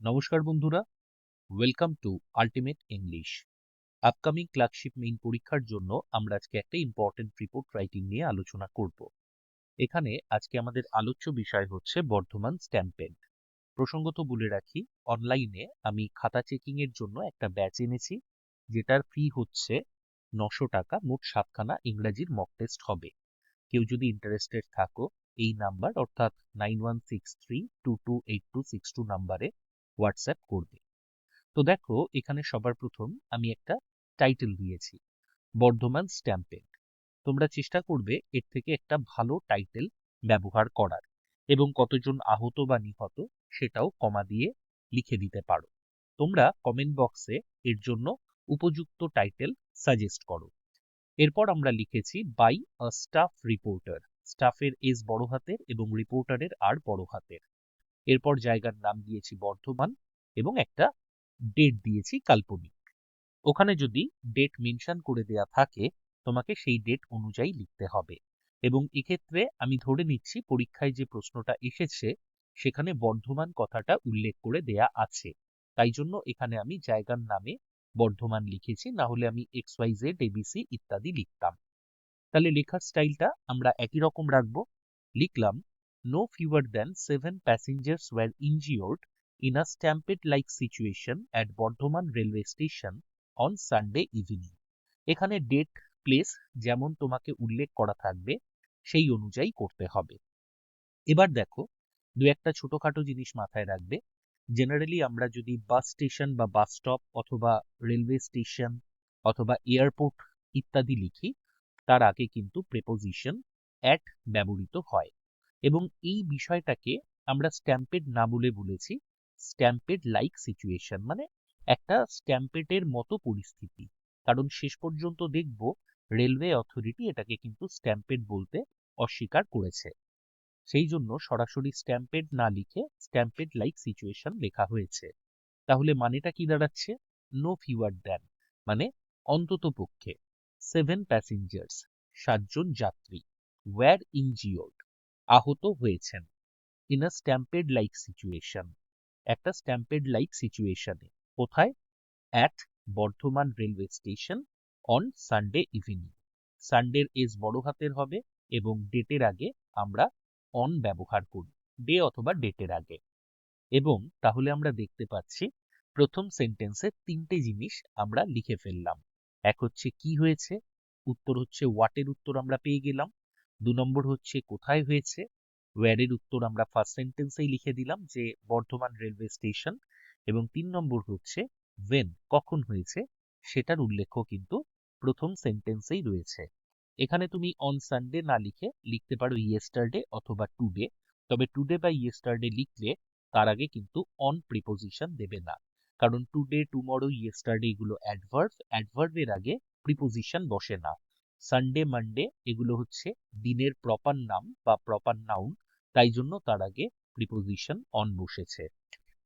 নমস্কার বন্ধুরা welcome to ultimate English upcoming clerkship main পরীক্ষার জন্য আমরা আজকে একটা ইম্পর্টেন্ট রিপোর্ট রাইটিং নিয়ে আলোচনা করব। এখানে আজকে আমাদের আলোচ্য বিষয় হচ্ছে বর্ধমান স্ট্যাম্পেড প্রসঙ্গত বলে রাখি অনলাইনে আমি খাতা চেকিং এর জন্য একটা ব্যাচ এনেছি, যেটার ফি হচ্ছে নশো টাকা, মোট সাতখানা ইংরাজির মক টেস্ট হবে। কেউ যদি ইন্টারেস্টেড থাকো, এই নাম্বার অর্থাৎ nine one six three two two eight two six two নাম্বারে হোয়াটসঅ্যাপ করবে তো দেখো, এখানে সবার প্রথম আমি একটা টাইটেল দিয়েছি, বর্ধমান স্ট্যাম্পেড তোমরা চেষ্টা করবে এর থেকে একটা ভালো টাইটেল ব্যবহার করার এবং কতজন আহত বা নিহত সেটাও কমা দিয়ে লিখে দিতে পারো। তোমরা কমেন্ট বক্সে এর জন্য উপযুক্ত টাইটেল সাজেস্ট করো। এরপর আমরা লিখেছি বাই আ স্টাফ রিপোর্টার স্টাফের এস বড় হাতের এবং রিপোর্টারের আর বড় হাতের। এরপর জায়গার নাম দিয়েছি বর্ধমান এবং একটা ডেট দিয়েছি কাল্পনিক। ওখানে যদি ডেট মেনশন করে দেয়া থাকে, তোমাকে সেই ডেট অনুযায়ী লিখতে হবে। এবং এক্ষেত্রে আমি ধরে নিচ্ছি পরীক্ষায় যে প্রশ্নটা এসেছে, সেখানে বর্ধমান কথাটা উল্লেখ করে দেয়া আছে। তাই জন্য এখানে আমি জায়গার নামে বর্ধমান লিখেছি, না হলে আমি এক্স ওয়াই জেড এবিসি ইত্যাদি লিখতাম। তাহলে লেখার স্টাইলটা আমরা একই রকম রাখব। লিখলাম no fewer than seven passengers were injured in a stampede-like situation at Bardhaman railway station on Sunday evening. এখানে ডেট প্লেস যেমন তোমাকে উল্লেখ করা থাকবে, সেই অনুযায়ী করতে হবে। এবার দেখো, দু একটা ছোটখাটো জিনিস মাথায় রাখবে। জেনারেলি আমরা যদি বাস স্টেশন বা বাস স্টপ অথবা রেলওয়ে স্টেশন অথবা এয়ারপোর্ট ইত্যাদি লিখি, তার আগে কিন্তু প্রেপোজিশন অ্যাট ব্যবহৃত হয়। এবং এই বিষয়টাকে আমরা স্ট্যাম্পেড না বলে বলেছি স্ট্যাম্পেড লাইক সিচুয়েশন মানে একটা স্ট্যাম্পেডের মতো পরিস্থিতি। কারণ শেষ পর্যন্ত দেখব রেলওয়ে অথরিটি এটাকে কিন্তু স্ট্যাম্পেড বলতে অস্বীকার করেছে। সেই জন্য সরাসরি স্ট্যাম্পেড না লিখে স্ট্যাম্পেড লাইক সিচুয়েশন লেখা হয়েছে। তাহলে মানেটা কি দাঁড়াচ্ছে? নো ফিওয়ার দ্যান মানে অন্তত পক্ষে। সেভেন প্যাসেঞ্জার্স সাতজন যাত্রী। ওয়ার ইনজিওর্ড আহত হয়েছেন in a stampede like situation একটা স্ট্যাম্পেড লাইক সিচুয়েশনে কোথায়? At Bardhaman railway station on Sunday evening সানডের S বড় হাতের হবে এবং ডেটের আগে আমরা অন ব্যবহার করি ডে অথবা ডেটের আগে। এবং তাহলে আমরা দেখতে পাচ্ছি প্রথম সেন্টেন্সে তিনটে জিনিস আমরা লিখে ফেললাম। এক হচ্ছে কি হয়েছে, উত্তর হচ্ছে ওয়াটের উত্তর আমরা পেয়ে গেলাম। দু নম্বর হচ্ছে কোথায় হয়েছে? ওয়ারের উত্তর আমরা ফার্স্ট সেন্টেন্সেই লিখে দিলাম যে বর্ধমান রেলওয়ে স্টেশন এবং তিন নম্বর হচ্ছে ওয়েন কখন হয়েছে? সেটার উল্লেখ কিন্তু প্রথম সেন্টেন্সেই রয়েছে। এখানে তুমি অন সানডে না লিখে লিখতে পারো ইয়েস্টারডে অথবা টুডে তবে টুডে বা ইয়েস্টারডে লিখলে তার আগে কিন্তু অন প্রিপোজিশন দেবে না। কারণ টুডে টুমরো ইয়েস্টারডে এগুলো অ্যাডভার্ব অ্যাডভার্বের আগে প্রিপোজিশন বসে না। সানডে মানডে এগুলো হচ্ছে দিনের প্রপার নাম বা প্রপার নাউন তাই জন্য তার আগে প্রিপোজিশন অন বসেছে।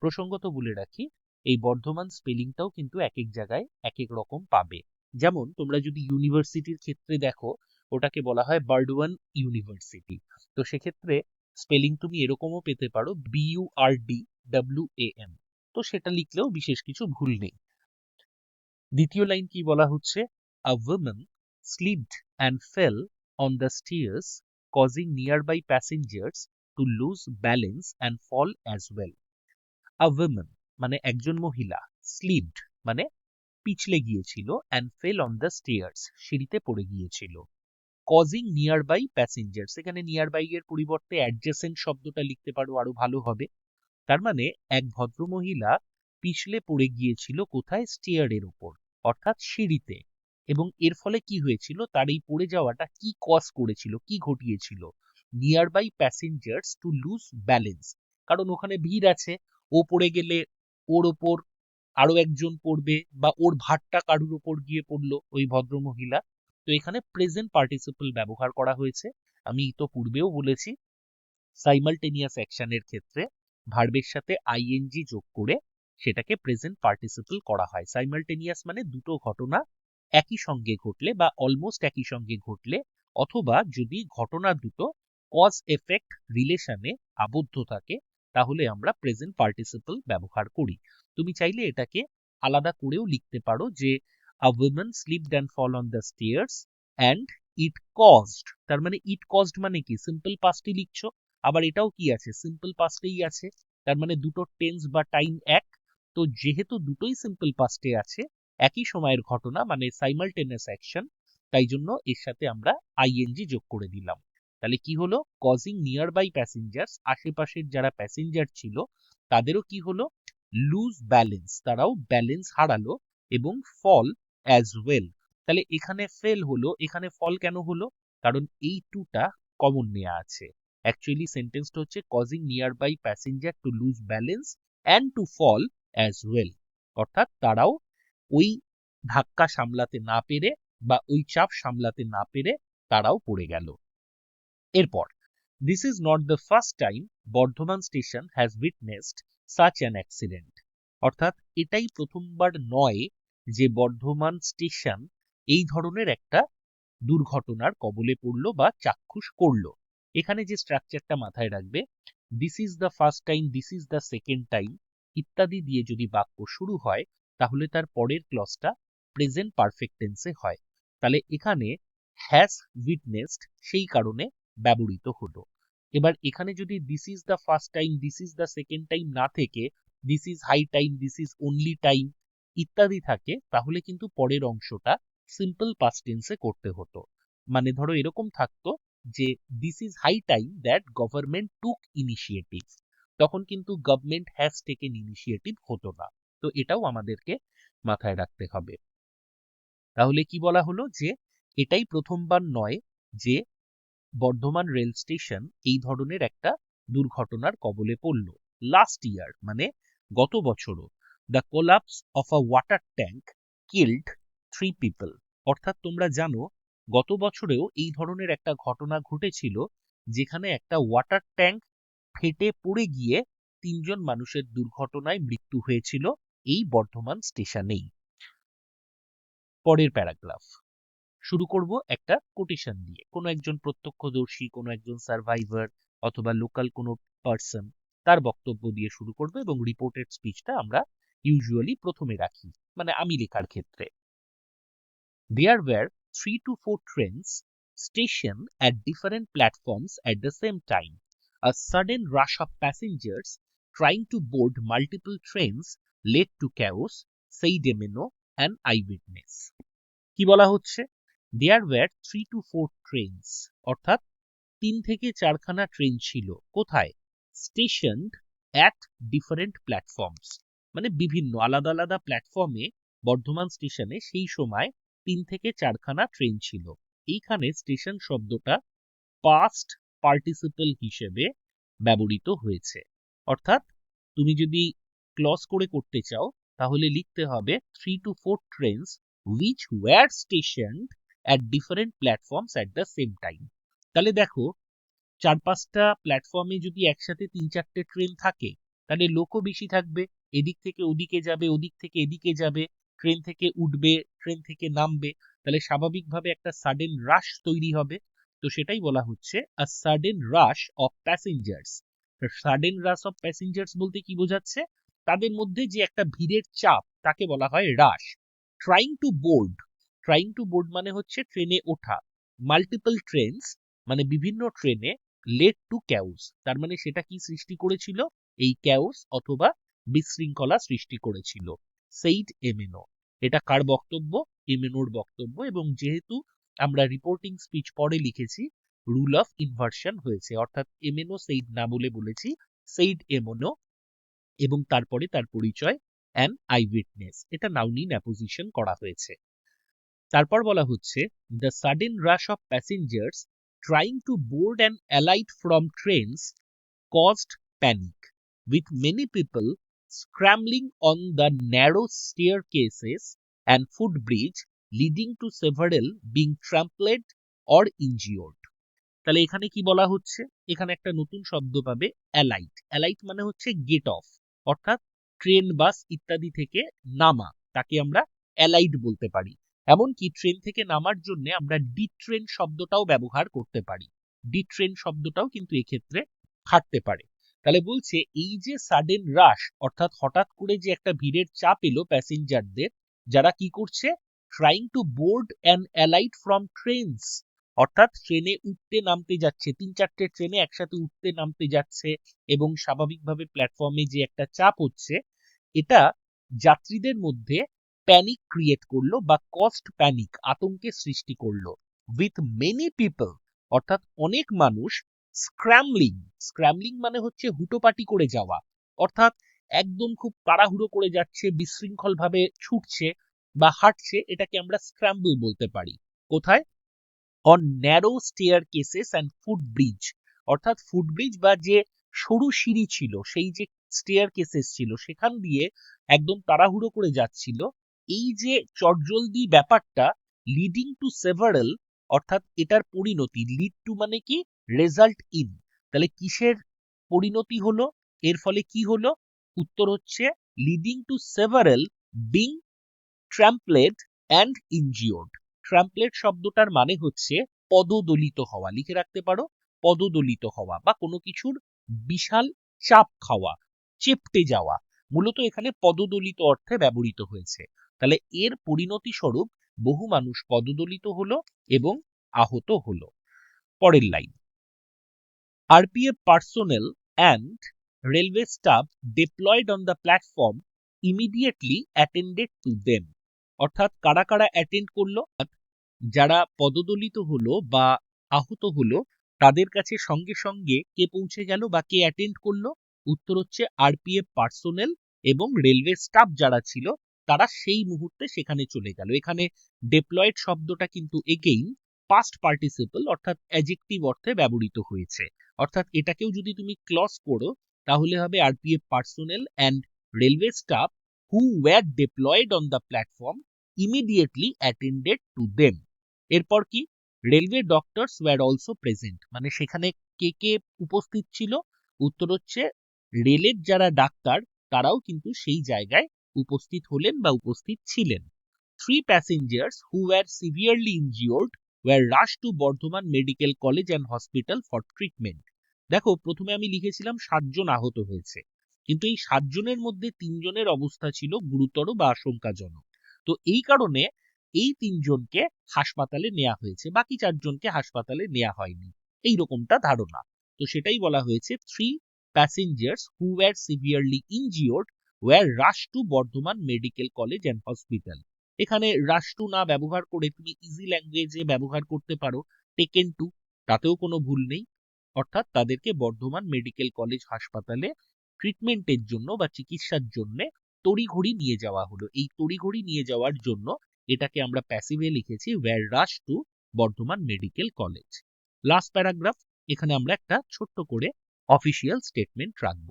প্রসঙ্গত বলে রাখি, এই বর্ধমান স্পেলিংটাও কিন্তু এক এক জায়গায় এক এক রকম পাবে। যেমন তোমরা যদি ইউনিভার্সিটির ক্ষেত্রে দেখো, ওটাকে বলা হয় বার্ডওয়ান ইউনিভার্সিটি তো সেক্ষেত্রে স্পেলিং তুমি এরকমও পেতে পারো B U R D W A M তো সেটা লিখলেও বিশেষ কিছু ভুল নেই। দ্বিতীয় লাইন কি বলা হচ্ছে? A women slipped and fell on the stairs, causing nearby passengers to lose balance and fall as well. A woman মানে একজন মহিলা স্লিপড মানে পিছলে গিয়েছিল and fell on the stairs সিঁড়িতে পড়ে গিয়েছিল। নিয়ার বাই প্যাসেঞ্জার্স এখানে বাই এর পরিবর্তে অ্যাডজেসেন্ট শব্দটা লিখতে পারো আরও ভালো হবে। তার মানে এক ভদ্র মহিলা পিছলে পড়ে গিয়েছিল কোথায়? স্টেয়ারের উপর অর্থাৎ সিঁড়িতে। এবং এর ফলে কি হয়েছিল? তার এই পড়ে যাওয়াটা কি কজ করেছিল? কি ঘটিয়েছিল? Near by passengers to lose balance কারণ ওখানে ভিড় আছে। ও পড়ে গেলে ওর ওপর আরও একজন পড়বে বা ওর ভাতটা কারুর ওপর গিয়ে পড়ল ওই ভদ্র মহিলা তো এখানে প্রেজেন্ট পার্টিসিপল ব্যবহার করা হয়েছে। আমি তো পূর্বেও বলেছি সাইমালটেনিয়াস অ্যাকশনের ক্ষেত্রে ভার্বের সাথে আইএনজি যোগ করে সেটাকে প্রেজেন্ট পার্টিসিপল করা হয়। সাইমালটেনিয়াস মানে দুটো ঘটনা একই সঙ্গে ঘটলে বা অলমোস্ট একই সঙ্গে ঘটলে অথবা যদি ঘটনা দুটো কজ এফেক্ট রিলেশনে আবদ্ধ থাকে, তাহলে আমরা প্রেজেন্ট পার্টিসিপল ব্যবহার করি। তুমি চাইলে এটাকে আলাদা করেও লিখতে পারো যে a women slipped and fall on the stairs and it caused তার মানে ইট কজড মানে কি? সিম্পল পাস্টই লিখছো, আবার এটাও কি আছে? সিম্পল পাস্টেই আছে, তার মানে দুটো টেন্স বা টাইম এক। তো যেহেতু দুটোই সিম্পল পাস্টে আছে একই সময়ের ঘটনা মানে সাইমালটেনিয়াস অ্যাকশন তাই জন্য এর সাথে আমরা আইএনজি যোগ করে দিলাম। তাহলে কি হলো? কজিং নিয়ার বাই প্যাসেঞ্জার্স আশেপাশের যারা প্যাসেঞ্জার ছিল, তাদেরও কি হলো? লুজ ব্যালেন্স তারাও ব্যালেন্স হারালো এবং ফল অ্যাজ ওয়েল তাহলে এখানে ফেল হলো, এখানে ফল কেন হলো? কারণ এই টুটা কমন নেওয়া আছে। অ্যাকচুয়ালি সেন্টেন্সটা হচ্ছে causing near by passenger to lose balance and to fall as well অর্থাৎ তারাও ওই ধাক্কা সামলাতে না পেরে বা ওই চাপ সামলাতে না পেরে তারাও পড়ে গেল। এরপর this is not the first time Bardhaman station has witnessed such an accident অর্থাৎ এটাই প্রথমবার নয় যে বর্ধমান স্টেশন এই ধরনের একটা দুর্ঘটনার কবলে পড়ল বা চাক্ষুষ করল। এখানে যে স্ট্রাকচারটা মাথায় রাখবে this is the first time this is the second time ইত্যাদি দিয়ে যদি বাক্য শুরু হয় তাহলে তার পরের ক্লসটা প্রেজেন্ট পারফেক্ট টেন্সে হয়। তাহলে এখানে হ্যাজ উইটনেসড সেই কারণে ব্যবহৃত হলো। এবার এখানে যদি this is the first time this is the second time না থেকে this is high time this is only time ইত্যাদি থাকে, তাহলে কিন্তু পরের অংশটা সিম্পল পাস্ট টেন্সে করতে হতো। মানে ধরো এরকম থাকতো যে this is high time that government took initiative তখন কিন্তু গভর্নমেন্ট হ্যাজ টেকেন ইনিশিয়েটিভ হতো না। তো এটাও আমাদেরকে মাথায় রাখতে হবে। তাহলে কি বলা হলো যে, এটাই প্রথমবার নয় যে বর্ধমান রেল স্টেশন এই ধরনের একটা দুর্ঘটনার কবলে পড়ল। লাস্ট ইয়ার মানে গত বছরও। The collapse of a water tank killed three people অর্থাৎ তোমরা জানো, গত বছরেও এই ধরনের একটা ঘটনা ঘটেছিল যেখানে একটা ওয়াটার ট্যাঙ্ক ফেটে পড়ে গিয়ে তিনজন মানুষের দুর্ঘটনায় মৃত্যু হয়েছিল। এই বর্ধমান স্টেশনেই। পরের প্যারাগ্রাফ। শুরু করব একটা কোটেশন দিয়ে। কোনো একজন প্রত্যক্ষদর্শী, কোনো একজন সার্ভাইভার অথবা লোকাল কোনো পার্সন তার বক্তব্য দিয়ে শুরু করবে এবং রিপোর্টেড স্পিচটা আমরা ইউজুয়ালি প্রথমে রাখি মানে আমি লেখার ক্ষেত্রে। There were three to four trains station at different platforms platforms the same time time. A rush of of trying to board board multiple trains to chaos chaos, said Emeno, eye eyewitness. কি বলা হচ্ছে? There were three to four trains অর্থাৎ তিন থেকে চারখানা train ছিল। কোথায়? Station at different platforms মানে বিভিন্ন আলাদা আলাদা প্ল্যাটফর্মে বর্ধমান স্টেশনে সেই সময় তিন থেকে চারখানা ট্রেন ছিল। এইখানে স্টেশন শব্দটা পাস্ট পার্টিসিপল হিসেবে ব্যবহৃত হয়েছে। অর্থাৎ তুমি যদি ক্লস করে করতে চাও, তাহলে লিখতে হবে three to four trains which were station at different platforms at the same time তাহলে দেখো, চার পাঁচটা প্ল্যাটফর্মে যদি একসাথে তিন চারটে ট্রেন থাকে, তাহলে লোকও বেশি থাকবে, এদিক থেকে ওদিকে যাবে, ওদিক থেকে এদিকে যাবে ট্রেন থেকে উঠবে ট্রেন থেকে নামবে, তাহলে স্বাভাবিকভাবে একটা সাডেন রাশ তৈরি হবে। তো সেটাই বলা হচ্ছে a sudden rush of passengers sudden rush of passengers বলতে কি বোঝাচ্ছে? তাদের মধ্যে যে একটা ভিড়ের চাপ তাকে বলা হয় rush trying to board trying to board মানে হচ্ছে ট্রেনে ওঠা। মাল্টিপল ট্রেনস মানে বিভিন্ন ট্রেনে লেট টু ক্যাউস তার মানে সেটা কি সৃষ্টি করেছিল? এই ক্যাউস অথবা বিশৃঙ্খলা সৃষ্টি করেছিল। সেইড এমেনো এটা কার বক্তব্য? এমেনোর বক্তব্য। এবং যেহেতু আমরা রিপোর্টিং স্পিচ পরে লিখেছি রুল অফ ইনভার্সন হয়েছে। অর্থাৎ এমেনো সেইড না বলে বলেছি সেইড এমোনো এবং তারপরে তার পরিচয় অ্যান আই উইটনেস এটা নাউনি অ্যাপোজিশন করা হয়েছে। তারপর বলা হচ্ছে the sudden rush of passengers trying to board and alight from trains caused panic with many people scrambling on the narrow staircases and foot bridge leading to several being trampled or injured তাহলে এখানে কি বলা হচ্ছে? এখানে একটা নতুন শব্দ পাবে অ্যালাইট অ্যালাইট মানে হচ্ছে গেট অফ অর্থাৎ ট্রেন, বাস ইত্যাদি থেকে নামা, তাকে আমরা অ্যালাইট বলতে পারি। এমনকি ট্রেন থেকে নামার জন্য আমরা ডি ট্রেন শব্দটাও ব্যবহার করতে পারি। ডি ট্রেন শব্দটাও কিন্তু এক্ষেত্রে খাটতে পারে। তাহলে বলছে, এই যে সাডেন রাশ অর্থাৎ হঠাৎ করে যে একটা ভিড়ের চাপ এলো প্যাসেঞ্জারদের যারা কি করছে? Trying to board and alight from trains অর্থাৎ ট্রেনে উঠতে নামতে যাচ্ছে, তিন চারটে ট্রেনে একসাথে উঠতে নামতে যাচ্ছে এবং স্বাভাবিকভাবে প্ল্যাটফর্মে যে একটা চাপ হচ্ছে, এটা যাত্রীদের মধ্যে প্যানিক ক্রিয়েট করল বা কস্ট প্যানিক আতঙ্কের সৃষ্টি করল। উইথ মেনি পিপল অর্থাৎ অনেক মানুষ স্ক্র্যামলিং স্ক্র্যামলিং মানে হচ্ছে হুটোপাটি করে যাওয়া। অর্থাৎ একদম খুব তাড়াহুড়ো করে যাচ্ছে বিশৃঙ্খল ভাবে ছুটছে বা হাঁটছে, এটাকে আমরা স্ক্র্যাম্বল বলতে পারি। কোথায়? On narrow staircases and foot bridge অর্থাৎ ফুট ব্রিজ বা যে সরু সিঁড়ি ছিল, সেই যে স্টেয়ার কেসেস ছিল, সেখান দিয়ে একদম তাড়াহুড়ো করে যাচ্ছিল। এই যে চটজলদি ব্যাপারটা লিডিং টু সেভারেল অর্থাৎ এটার পরিণতি লিড টু মানে কি? রেজাল্ট ইন তাহলে কিসের পরিণতি হলো? এর ফলে কি হলো? উত্তর হচ্ছে leading to several being trampled and injured trampled শব্দটার মানে হচ্ছে পদদলিত হওয়া। লিখে রাখতে পারো, পদদলিত হওয়া বা কোনো কিছুর বিশাল চাপ খাওয়া, চেপটে যাওয়া। মূলত এখানে পদদলিত অর্থে ব্যবহৃত হয়েছে। তাহলে এর পরিণতি স্বরূপ বহু মানুষ পদদলিত হলো এবং আহত হলো। পরের line. RPF personnel and railway staff deployed on the platform immediately attended to them. অর্থাৎ কারা কারা অ্যাটেন্ড করল যারা পদদলিত হলো বা আহত হলো, তাদের কাছে সঙ্গে সঙ্গে কে পৌঁছে গেল বা কে অ্যাটেন্ড করল? উত্তর হচ্ছে আরপিএফ পার্সোনেল এবং রেলওয়ে স্টাফ যারা ছিল, তারা সেই মুহূর্তে সেখানে চলে গেল। এখানে ডেপ্লয়েড শব্দটা কিন্তু এগেইন পাস্ট পার্টিসিপল অর্থাৎ অ্যাজেক্টিভ অর্থে ব্যবহৃত হয়েছে। অর্থাৎ এটাকেও যদি তুমি ক্লস করো, তাহলে হবে RPF personnel and railway staff who were deployed on the platform immediately attended to them এরপর কি? Railway doctors were also present মানে সেখানে কে কে উপস্থিত ছিল? উত্তর হচ্ছে রেলের যারা ডাক্তার, তারাও কিন্তু সেই জায়গায় উপস্থিত হলেন বা উপস্থিত ছিলেন। Three passengers who were severely injured were rush to Bardhaman medical college and hospital for treatment দেখো, প্রথমে আমি লিখেছিলাম সাতজন আহত হয়েছে। কিন্তু এই সাতজনের মধ্যে তিনজনের অবস্থা ছিল গুরুতর বা আশঙ্কাজনক। তো এই কারণে এই তিনজনকে হাসপাতালে নেওয়া হয়েছে, বাকি চারজনকে হাসপাতালে নেওয়া হয়নি। এই রকমটা ধারণা। তো সেটাই বলা হয়েছে three passengers who were severely injured were rush to Bardhaman medical college and hospital এখানে রাশ টু না ব্যবহার করে তুমি ইজি ল্যাঙ্গুয়েজে ব্যবহার করতে পারো টেকেন টু তাতেও কোনো ভুল নেই। অর্থাৎ তাদেরকে বর্ধমান মেডিকেল কলেজ হাসপাতালে ট্রিটমেন্টের জন্য বা চিকিৎসার জন্য তড়িঘড়ি নিয়ে যাওয়া হলো। এই তড়িঘড়ি নিয়ে যাওয়ার জন্য এটাকে আমরা প্যাসিভে লিখেছি were rush to Bardhaman medical college last paragraph এখানে আমরা একটা ছোট্ট করে অফিসিয়াল স্টেটমেন্ট রাখব।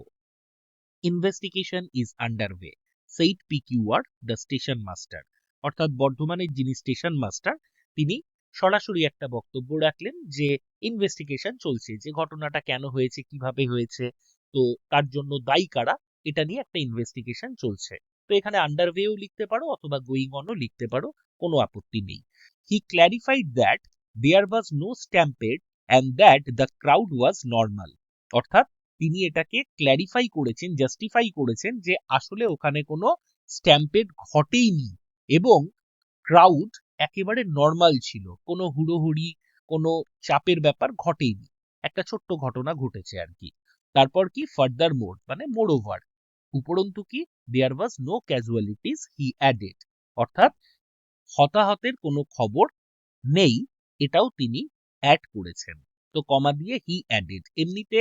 Investigation is underway said P PQR the station master অর্থাৎ বর্ধমানের যিনি স্টেশন মাস্টার তিনি সরাসরি একটা বক্তব্য রাখলেন যে ইনভেস্টিগেশন চলছে, যে ঘটনাটা কেন হয়েছে, কীভাবে হয়েছে তো তার জন্য দায়ী কারা, এটা নিয়ে একটা ইনভেস্টিগেশন চলছে। তো এখানে আন্ডারওয়েও লিখতে পারো অথবা গোয়িং অনও লিখতে পারো, কোনো আপত্তি নেই। He clarified that there was no stampede and that the crowd was normal অর্থাৎ তিনি এটাকে ক্ল্যারিফাই করেছেন জাস্টিফাই করেছেন যে আসলে ওখানে কোনো স্ট্যাম্পেড ঘটেইনি এবং ক্রাউড একেবারে নর্মাল ছিল, কোনো হুড়োহুড়ি, কোনো চাপের ব্যাপার ঘটেইনি। একটা ছোট্ট ঘটনা ঘটেছে আর কি। তারপর কি? ফার্দার মোর মানে মোর ওভার উপরন্তু কি? There was no casualties he added অর্থাৎ হতাহতের কোনো খবর নেই, এটাও তিনি অ্যাড করেছেন। তো কমা দিয়ে হি অ্যাডেড এমনিতে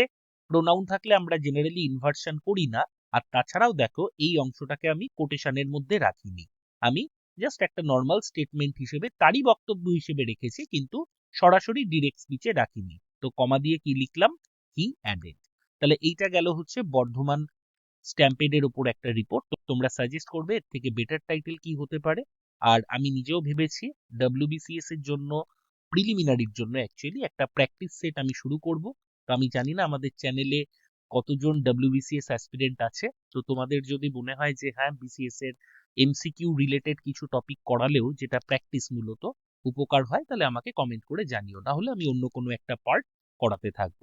প্রোনাউন থাকলে আমরা জেনারেলি ইনভার্সন করি না। আর তাছাড়াও দেখো, এই অংশটাকে আমি কোটেশনের মধ্যে রাখিনি। আমি জাস্ট একটা নর্মাল স্টেটমেন্ট হিসেবে, তারই বক্তব্য হিসেবে রেখেছি, কিন্তু সরাসরি ডিরেক্ট স্পিচে রাখিনি। তো কমা দিয়ে কি লিখলাম? হি অ্যাডেড তাহলে এইটা গেল হচ্ছে বর্ধমান স্ট্যাম্পেডের ওপর একটা রিপোর্ট তো তোমরা সাজেস্ট করবে এর থেকে বেটার টাইটেল কি হতে পারে। আর আমি নিজেও ভেবেছি ডাব্লিউবিসিএস এর জন্য প্রিলিমিনারির জন্য অ্যাকচুয়ালি একটা প্র্যাকটিস সেট আমি শুরু করব। তো আমি জানি না আমাদের চ্যানেলে কতজন ডাব্লিউবিসিএস অ্যাসপিরেন্ট আছে। তো তোমাদের যদি মনে হয় যে হ্যাঁ বিসিএস এর এমসিকিউ রিলেটেড কিছু টপিক করালেও যেটা প্র্যাকটিস মূলত, উপকার হয়, তাহলে আমাকে কমেন্ট করে জানিও। না হলে আমি অন্য কোনো একটা পার্ট করাতে থাকব।